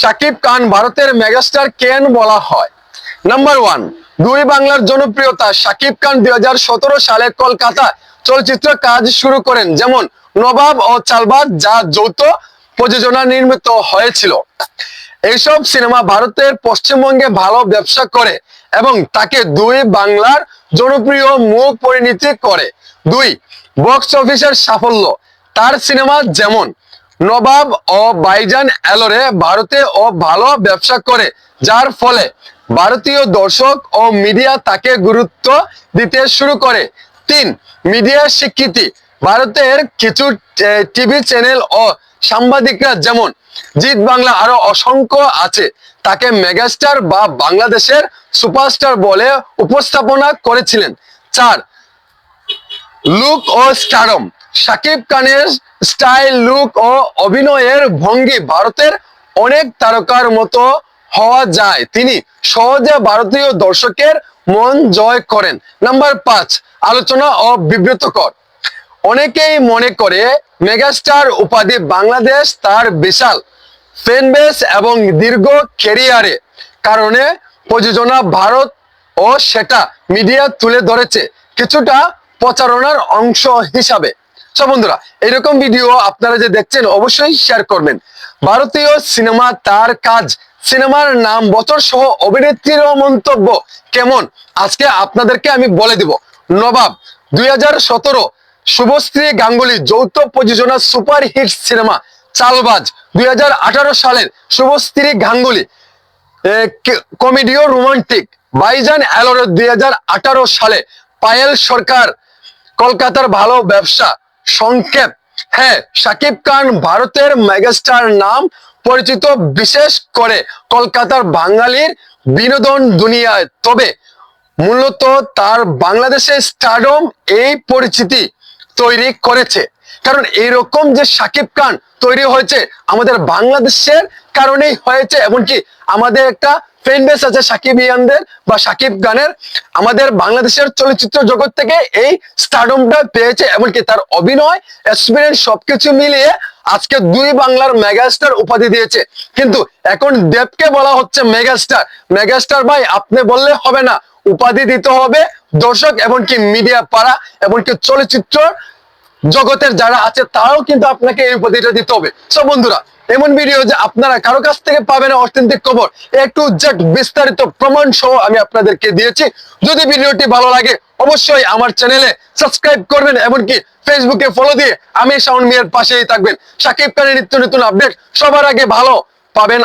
শাকিব খান ভারতের মেগাস্টার কেন বলা হয়? নাম্বার ওয়ান দুই বাংলার জনপ্রিয়তা। শাকিব খান দুই হাজার সতেরো সালে কলকাতা চলচ্চিত্র কাজ শুরু করেন, যেমন নবাব ও চালবাজ, যা যৌথ প্রযোজনা নির্মিত হয়েছিল। এইসব সিনেমা ভারতের পশ্চিমবঙ্গে ভালো ব্যবসা করে এবং তাকে দুই বাংলার জনপ্রিয় মুখ পরিণতি করে। দুই বক্স অফিসের সাফল্য। তার সিনেমা যেমন নবাব ও বাইজান এলোরে ভারতে ও ভালো ব্যবসা করে, যার ফলে ভারতীয় দর্শক ও মিডিয়া তাকে গুরুত্ব দিতে শুরু করে। তিন মিডিয়া স্বীকৃতি। ভারতের কিছু টিভি চ্যানেল ও সাংবাদিকরা যেমন জিত বাংলা আরও অসংখ্য আছে, তাকে মেগাস্টার বা বাংলাদেশের সুপারস্টার বলে উপস্থাপনা করেছিলেন। চার, লুক ও স্টারম। শাকিব খানের স্টাইল, লুক ও অভিনয়ের ভঙ্গি ভারতের অনেক তারকার মতো হওয়া যায়। তিনি সহজে ভারতীয় দর্শকের মন জয় করেন। নাম্বার পাঁচ, আলোচনা ও বিব্রতকর অনেকেই মনে করে মেগাস্টার উপাধি বাংলাদেশ তার বিশাল ফ্যান বেস এবং দীর্ঘ ক্যারিয়ারে কারণে প্রযোজনা ভারত ও সেটা মিডিয়া তুলে ধরেছে। কিছুটা প্রচারণার অংশ হিসাবে। সো বন্ধুরা, এরকম ভিডিও আপনারা যে দেখছেন, অবশ্যই শেয়ার করবেন। ভারতীয় সিনেমা তার কাজ। সিনেমার নাম, বছর সহ অভিনেত্রীর মন্তব্য কেমন? আজকে আপনাদেরকে আমি বলে দিব। নবাব, দুই শুভশ্রী গাঙ্গুলি, যৌথ প্রযোজনা সুপার হিট সিনেমা চালবাজ, দুই হাজার আঠারো সালের শুভশ্রী গাঙ্গুলি। কমেডিও রোমান্টিক বাইজান অ্যালোরে দুই সালে পায়েল সরকার, কলকাতার ভালো ব্যবসা। সংক্ষেপ হ্যাঁ শাকিব খান ভারতের মেগাস্টার নাম পরিচিত বিশেষ করে কলকাতার বাঙালির বিনোদন দুনিয়ায়। তবে মূলত তার বাংলাদেশের স্টারডম এই পরিচিতি তৈরি করেছে। কারণ এরকম যে সাকিব খান তৈরি হয়েছে আমাদের বাংলাদেশের কারণেই হয়েছে, এমনকি আমাদের একটা ফ্যান বেস আছে সাকিব ইয়ানদের বা সাকিব গানের। আমাদের বাংলাদেশের চলচ্চিত্র জগৎ থেকে এই স্টারডমটা পেয়েছে, এমনকি তার অভিনয় এক্সপিরিয়েন্স সবকিছু মিলিয়ে আজকে দুই বাংলার মেগাস্টার উপাধি দিয়েছে। কিন্তু এখন দেবকে বলা হচ্ছে মেগাস্টার মেগাস্টার ভাই, আপনি বললে হবে না, উপাধি দিতে হবে দর্শক এমনকি মিডিয়া পাড়া, এমনকি চলচ্চিত্র জগতের যারা আছে, তারাও কিন্তু আপনাকে এই উপাধিটা দিতে হবে। সব বন্ধুরা এমন ভিডিও যে আপনারা কারও কাছ থেকে পাবেন অথেন্টিক খবর। একটু জেড বিস্তারিত প্রমাণ সহ আমি আপনাদেরকে দিয়েছি। যদি ভিডিওটি ভালো লাগে, অবশ্যই আমার চ্যানেলে সাবস্ক্রাইব করবেন, এমনকি ফেসবুকে ফলো দিয়ে আমি সাউন্ড মিয়ার পাশেই থাকবেন। সাকিব খানের নিত্য নতুন আপডেট সবার আগে ভালো পাবেন।